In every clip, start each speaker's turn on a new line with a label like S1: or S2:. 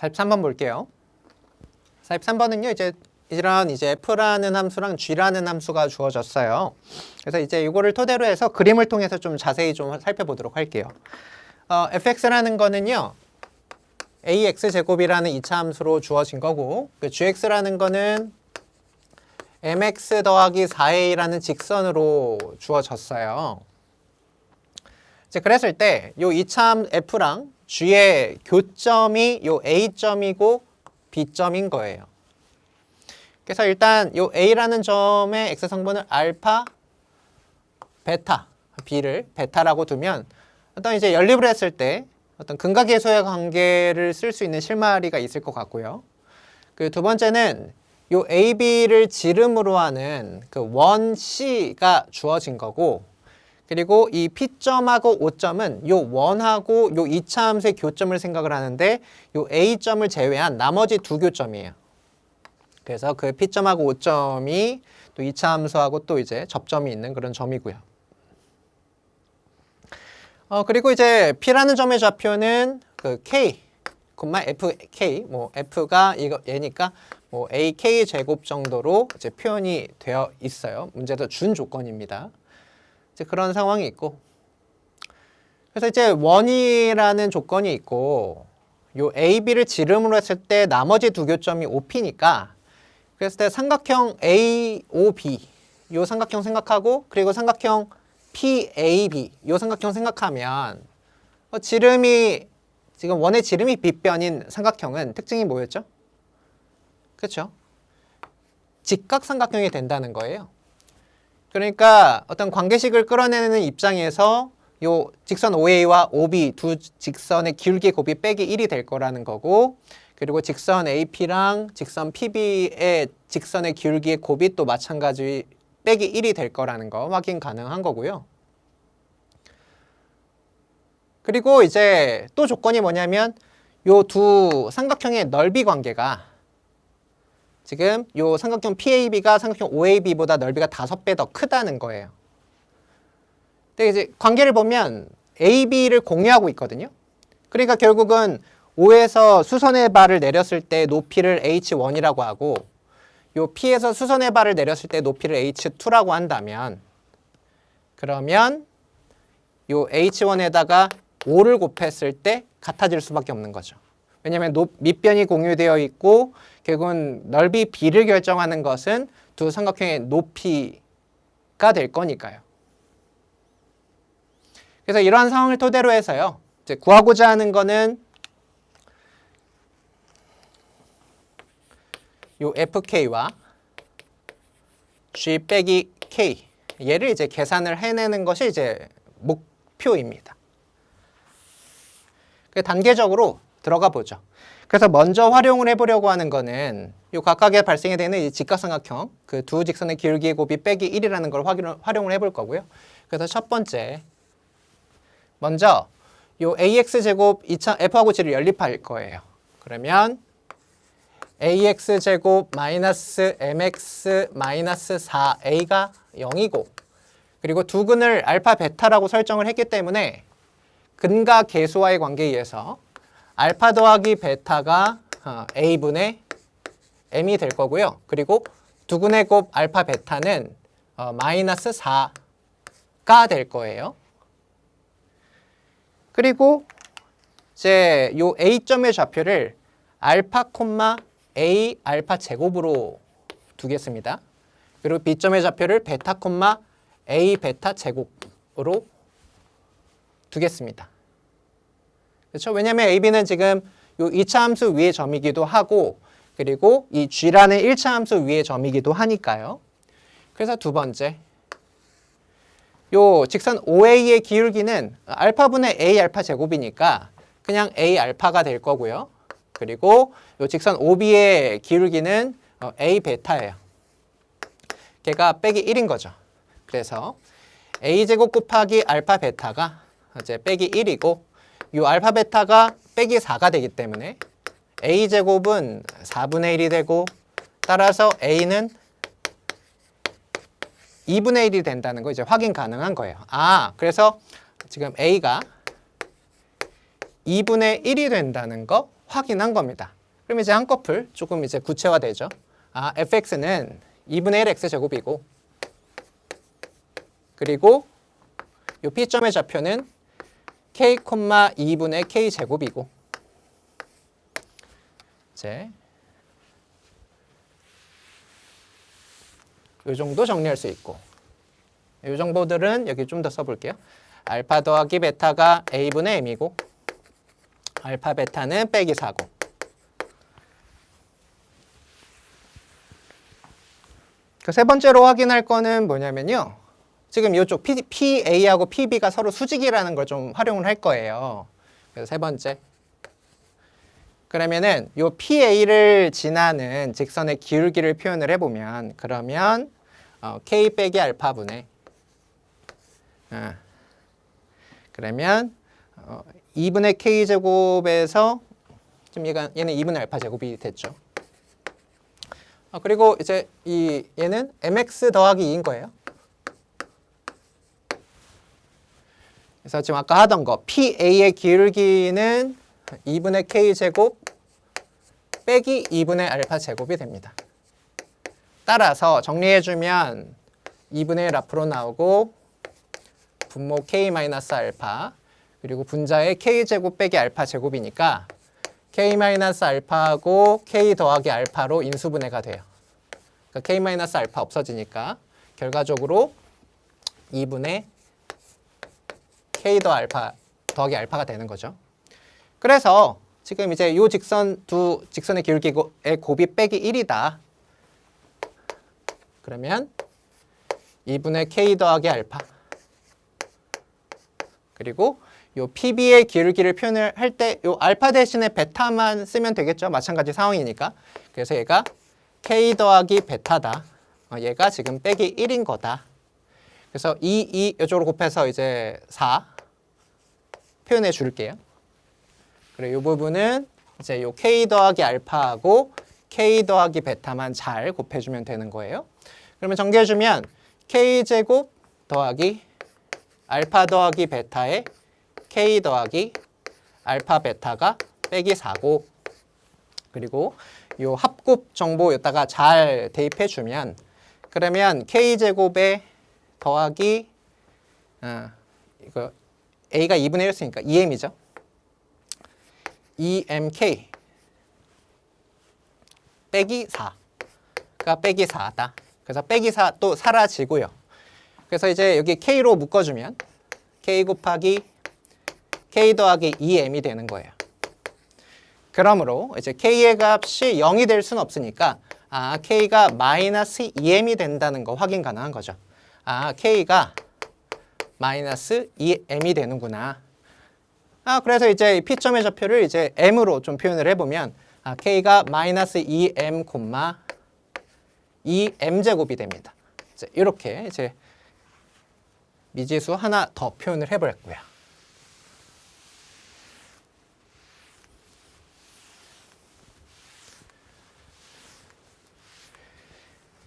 S1: 43번 볼게요. 43번은요, 이제 이런 이제 f라는 함수랑 g라는 함수가 주어졌어요. 그래서 이제 이거를 토대로 해서 그림을 통해서 좀 자세히 좀 살펴보도록 할게요. 어, fx라는 거는요, ax 제곱이라는 2차 함수로 주어진 거고, 그 gx라는 거는 mx 더하기 4a라는 직선으로 주어졌어요. 이제 그랬을 때요 2차 f랑 g의 교점이 요 a점이고 b점인 거예요. 그래서 일단 요 a라는 점의 x 성분을 알파, 베타, b를 베타라고 두면 어떤 이제 연립을 했을 때 어떤 근각계수의 관계를 쓸 수 있는 실마리가 있을 것 같고요. 그 두 번째는 요 AB를 지름으로 하는 그 원 C가 주어진 거고 그리고 이 P점하고 O점은 요 원하고 요 2차 함수의 교점을 생각을 하는데 요 A점을 제외한 나머지 두 교점이에요. 그래서 그 P점하고 O점이 또 2차 함수하고 또 이제 접점이 있는 그런 점이고요. 어 그리고 이제 P라는 점의 좌표는 그 K, FK, 뭐 F가 이거 얘니까 뭐 AK 제곱 정도로 이제 표현이 되어 있어요. 문제도 준 조건입니다. 이제 그런 상황이 있고 그래서 이제 원이라는 조건이 있고 요 AB를 지름으로 했을 때 나머지 두 교점이 OP니까 그랬을 때 삼각형 AOB 요 삼각형 생각하고 그리고 삼각형 PAB 요 삼각형 생각하면 어, 지름이 지금 원의 지름이 빗변인 삼각형은 특징이 뭐였죠? 그렇죠? 직각삼각형이 된다는 거예요. 그러니까 어떤 관계식을 끌어내는 입장에서 요 직선 OA와 OB 두 직선의 기울기 곱이 빼기 1이 될 거라는 거고 그리고 직선 AP랑 직선 PB의 직선의 기울기의 곱이 또 마찬가지 빼기 1이 될 거라는 거 확인 가능한 거고요. 그리고 이제 또 조건이 뭐냐면 요 두 삼각형의 넓이 관계가 지금 요 삼각형 PAB가 삼각형 OAB보다 넓이가 다섯 배 더 크다는 거예요. 근데 이제 관계를 보면 AB를 공유하고 있거든요. 그러니까 결국은 O에서 수선의 발을 내렸을 때 높이를 H1이라고 하고 요 P에서 수선의 발을 내렸을 때 높이를 H2라고 한다면 그러면 요 H1에다가 5를 곱했을 때 같아질 수밖에 없는 거죠. 왜냐하면 높, 밑변이 공유되어 있고 결국은 넓이 B를 결정하는 것은 두 삼각형의 높이가 될 거니까요. 그래서 이러한 상황을 토대로 해서요. 이제 구하고자 하는 거는 요 FK와 G 빼기 K 얘를 이제 계산을 해내는 것이 이제 목표입니다. 그 단계적으로 들어가 보죠. 그래서 먼저 활용을 해보려고 하는 거는 요 각각의 발생이 되는 이 직각삼각형 그 두 직선의 기울기의 곱이 빼기 1이라는 걸 확인, 활용을 해볼 거고요. 그래서 첫 번째 먼저 요 ax 제곱 2차 f하고 g를 연립할 거예요. 그러면 ax 제곱 마이너스 mx 마이너스 4a가 0이고 그리고 두 근을 알파 베타라고 설정을 했기 때문에 근과 계수와의 관계에 의해서 알파 더하기 베타가 어, a분의 m이 될 거고요. 그리고 두 근의 곱 알파 베타는 어, 마이너스 4가 될 거예요. 그리고 이제 요 a점의 좌표를 알파 콤마 a 알파 제곱으로 두겠습니다. 그리고 b점의 좌표를 베타 콤마 a 베타 제곱으로 두겠습니다. 그렇죠? 왜냐하면 AB는 지금 요 2차 함수 위의 점이기도 하고 그리고 이 G라는 1차 함수 위의 점이기도 하니까요. 그래서 두 번째 요 직선 OA의 기울기는 알파분의 A 알파 제곱이니까 그냥 A 알파가 될 거고요. 그리고 요 직선 OB의 기울기는 어, A 베타예요. 걔가 빼기 1인 거죠. 그래서 A 제곱 곱하기 알파 베타가 이제 빼기 1이고 요 알파 베타가 빼기 4가 되기 때문에 a 제곱은 4분의 1이 되고 따라서 a는 2분의 1이 된다는 거 이제 확인 가능한 거예요. 아, 그래서 지금 a가 2분의 1이 된다는 거 확인한 겁니다. 그럼 이제 한꺼풀 조금 이제 구체화되죠. 아, fx는 2분의 1 x 제곱이고 그리고 요 P점의 좌표는 k, 2분의 k 제곱이고 이제 요 정도 정리할 수 있고 요 정보들은 여기 좀 더 써볼게요. 알파 더하기 베타가 a분의 m이고 알파 베타는 빼기 4고 그 세 번째로 확인할 거는 뭐냐면요. 지금 이쪽 P, PA하고 PB가 서로 수직이라는 걸 좀 활용을 할 거예요. 그래서 세 번째. 그러면은 요 PA를 지나는 직선의 기울기를 표현을 해보면 그러면 어, K 빼기 알파분의 아, 그러면 어, 2분의 K 제곱에서 지금 얘가 얘는 2분의 알파 제곱이 됐죠. 어, 그리고 이제 이 얘는 mx 더하기 2인 거예요. 그래서 지금 아까 하던 거 PA의 기울기는 2분의 K 제곱 빼기 2분의 알파 제곱이 됩니다. 따라서 정리해주면 2분의 1 앞으로 나오고 분모 K 마이너스 알파 그리고 분자의 K 제곱 빼기 알파 제곱이니까 K 마이너스 알파하고 K 더하기 알파로 인수분해가 돼요. 그러니까 K 마이너스 알파 없어지니까 결과적으로 2분의 K 더 알파 더하기 알파가 되는 거죠. 그래서 지금 이제 요 직선 두 직선의 기울기의 곱이 빼기 1이다. 그러면 2분의 K 더하기 알파 그리고 요 PB의 기울기를 표현을 할 때 요 알파 대신에 베타만 쓰면 되겠죠. 마찬가지 상황이니까. 그래서 얘가 K 더하기 베타다. 어, 얘가 지금 빼기 1인 거다. 그래서 2, 2 이쪽으로 곱해서 이제 4 표현해 줄게요. 그리고 이 부분은 이제 요 K 더하기 알파하고 K 더하기 베타만 잘 곱해주면 되는 거예요. 그러면 정리해주면 K 제곱 더하기 알파 더하기 베타의 K 더하기 알파 베타가 빼기 4고 그리고 요 합곱 정보 여기다가 잘 대입해 주면 그러면 K 제곱에 더하기 어, 이거 A가 2분의 1이니까 2M이죠. 2MK 빼기 4가 빼기 4다. 그래서 빼기 4 또 사라지고요. 그래서 이제 여기 K로 묶어주면 K 곱하기 K 더하기 2M이 되는 거예요. 그러므로 이제 K의 값이 0이 될 수는 없으니까 아 K가 마이너스 2M이 된다는 거 확인 가능한 거죠. 아 K가 마이너스 2M이 되는구나. 아 그래서 이제 이 P점의 좌표를 이제 M으로 좀 표현을 해보면 아 K가 마이너스 2M 콤마 2M 제곱이 됩니다. 이제 이렇게 이제 미지수 하나 더 표현을 해보겠고요.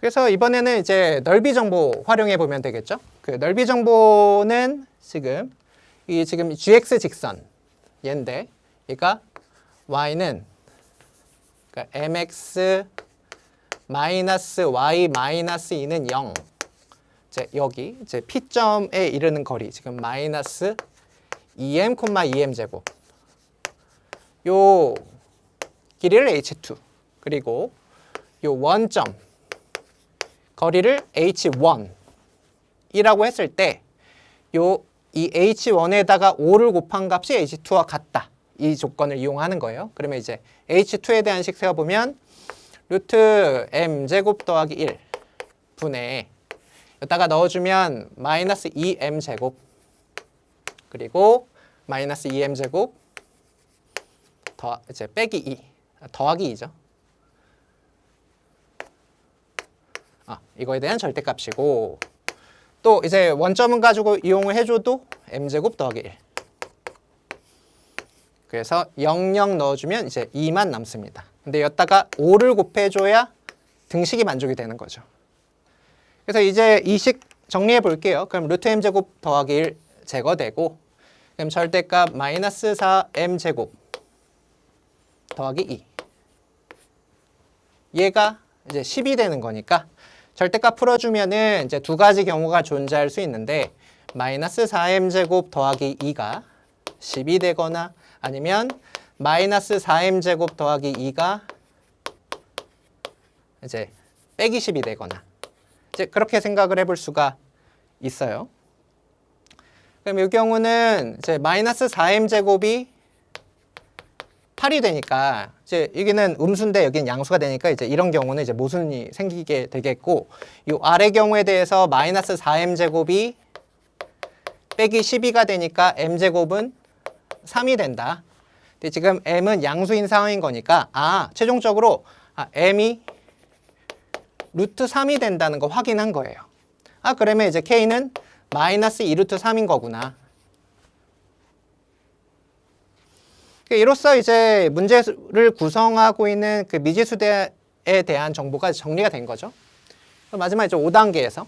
S1: 그래서 이번에는 이제 넓이 정보 활용해 보면 되겠죠. 그 넓이 정보는 지금 이 지금 gx 직선 얘인데 얘가 y는 그러니까 mx 마이너스 y 마이너스 2는 0. 이제 여기 이제 P점에 이르는 거리 지금 마이너스 2m, 2m 제곱. 요 길이를 h2 그리고 요 원점 거리를 h1이라고 했을 때 요 이 h1에다가 5를 곱한 값이 h2와 같다. 이 조건을 이용하는 거예요. 그러면 이제 h2에 대한 식 세워보면 루트 m 제곱 더하기 1 분의 여기다가 넣어주면 마이너스 2m 제곱 그리고 마이너스 2m 제곱 더 이제 빼기 2 더하기 2죠. 아, 이거에 대한 절대값이고 또 이제 원점은 가지고 이용을 해줘도 m제곱 더하기 1 그래서 00 넣어주면 이제 2만 남습니다. 근데 여기다가 5를 곱해줘야 등식이 만족이 되는 거죠. 그래서 이제 이식 정리해 볼게요. 그럼 루트 m제곱 더하기 1 제거되고 그럼 절대값 마이너스 4m제곱 더하기 2. 얘가 이제 10이 되는 거니까 절대값 풀어주면은 이제 두 가지 경우가 존재할 수 있는데 마이너스 4m 제곱 더하기 2가 10이 되거나 아니면 마이너스 4m 제곱 더하기 2가 이제 빼기 10이 되거나 이제 그렇게 생각을 해볼 수가 있어요. 그럼 이 경우는 이제 마이너스 4m 제곱이 8이 되니까 이제 여기는 음수인데 여기는 양수가 되니까 이제 이런 경우는 이제 모순이 생기게 되겠고 이 아래 경우에 대해서 마이너스 4m 제곱이 빼기 12가 되니까 m 제곱은 3이 된다. 근데 지금 m은 양수인 상황인 거니까 아 최종적으로 아, m이 루트 3이 된다는 거 확인한 거예요. 아 그러면 이제 k는 마이너스 2루트 3인 거구나. 그 이로써 이제 문제를 구성하고 있는 그 미지수대에 대한 정보가 정리가 된 거죠. 마지막 이제 5단계에서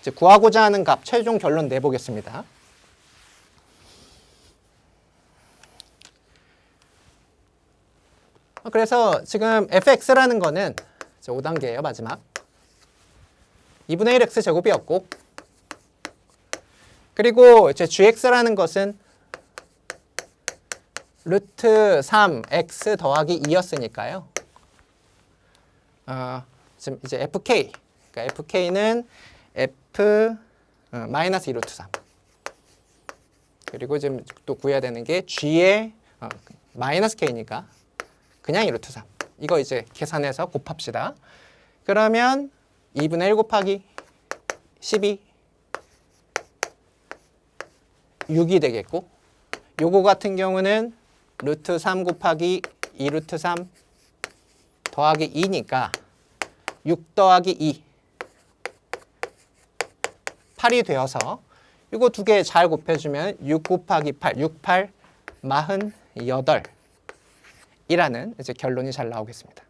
S1: 이제 구하고자 하는 값 최종 결론 내보겠습니다. 어, 그래서 지금 fx라는 거는 이제 5단계예요 마지막 2분의 1x 제곱이었고 그리고 이제 gx라는 것은 루트 3x 더하기 2였으니까요. 어, 지금 이제 fk, 그러니까 fk는 f 어, 마이너스 2 루트 3. 그리고 지금 또 구해야 되는 게 g의 어, 마이너스 k니까 그냥 2 루트 3. 이거 이제 계산해서 곱합시다. 그러면 2분의 1 곱하기 12 6이 되겠고 요거 같은 경우는 루트 3 곱하기 2 루트 3 더하기 2니까 6 더하기 2 8이 되어서 이거 두 개 잘 곱해주면 6 곱하기 8 6, 8 48 이라는 이제 결론이 잘 나오겠습니다.